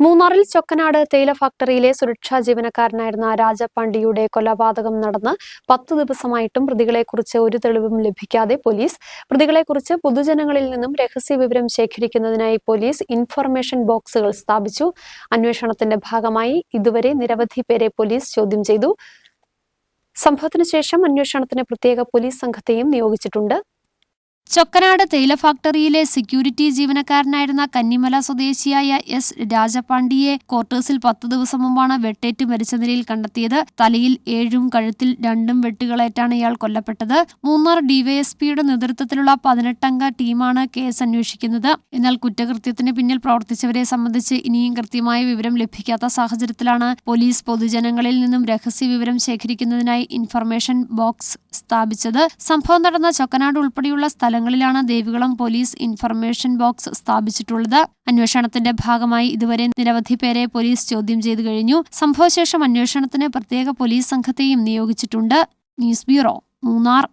മൂന്നാറിൽ ചൊക്കനാട് തേയില ഫാക്ടറിയിലെ സുരക്ഷാ ജീവനക്കാരനായിരുന്ന രാജപാണ്ഡിയുടെ കൊലപാതകം നടന്ന് പത്ത് ദിവസമായിട്ടും പ്രതികളെക്കുറിച്ച് ഒരു തെളിവും ലഭിക്കാതെ പോലീസ് പ്രതികളെക്കുറിച്ച് പൊതുജനങ്ങളിൽ നിന്നും രഹസ്യ വിവരം ശേഖരിക്കുന്നതിനായി പോലീസ് ഇൻഫർമേഷൻ ബോക്സുകൾ സ്ഥാപിച്ചു. അന്വേഷണത്തിന്റെ ഭാഗമായി ഇതുവരെ നിരവധി പേരെ പോലീസ് ചോദ്യം ചെയ്തു. സംഭവത്തിന് ശേഷം അന്വേഷണത്തിന് പ്രത്യേക പോലീസ് സംഘത്തെയും നിയോഗിച്ചിട്ടുണ്ട്. ചൊക്കനാട് തേയില ഫാക്ടറിയിലെ സെക്യൂരിറ്റി ജീവനക്കാരനായിരുന്ന കന്നിമല സ്വദേശിയായ എസ് രാജപാണ്ഡിയെ ക്വാർട്ടേഴ്സിൽ പത്ത് ദിവസം മുമ്പാണ് വെട്ടേറ്റ് മരിച്ച നിലയിൽ കണ്ടെത്തിയത്. തലയിൽ ഏഴും കഴുത്തിൽ രണ്ടും വെട്ടുകളേറ്റാണ് ഇയാൾ കൊല്ലപ്പെട്ടത്. മൂന്നാർ ഡിവൈഎസ്പിയുടെ നേതൃത്വത്തിലുള്ള പതിനെട്ടംഗ ടീമാണ് കേസ് അന്വേഷിക്കുന്നത്. എന്നാൽ കുറ്റകൃത്യത്തിന് പിന്നിൽ പ്രവർത്തിച്ചവരെ സംബന്ധിച്ച് ഇനിയും കൃത്യമായ വിവരം ലഭിക്കാത്ത സാഹചര്യത്തിലാണ് പോലീസ് പൊതുജനങ്ങളിൽ നിന്നും രഹസ്യ വിവരം ശേഖരിക്കുന്നതിനായി ഇൻഫർമേഷൻ ബോക്സ് സ്ഥാപിച്ചത്. സംഭവം നടന്ന ചൊക്കനാട് ഉൾപ്പെടെയുള്ള സ്ഥലങ്ങളിലാണ് ദേവികുളം പോലീസ് ഇൻഫർമേഷൻ ബോക്സ് സ്ഥാപിച്ചിട്ടുള്ളത്. അന്വേഷണത്തിന്റെ ഭാഗമായി ഇതുവരെ നിരവധി പേരെ പോലീസ് ചോദ്യം ചെയ്തു കഴിഞ്ഞു. സംഭവശേഷം അന്വേഷണത്തിന് പ്രത്യേക പോലീസ് സംഘത്തെയും നിയോഗിച്ചിട്ടുണ്ട്. News bureau Munnar.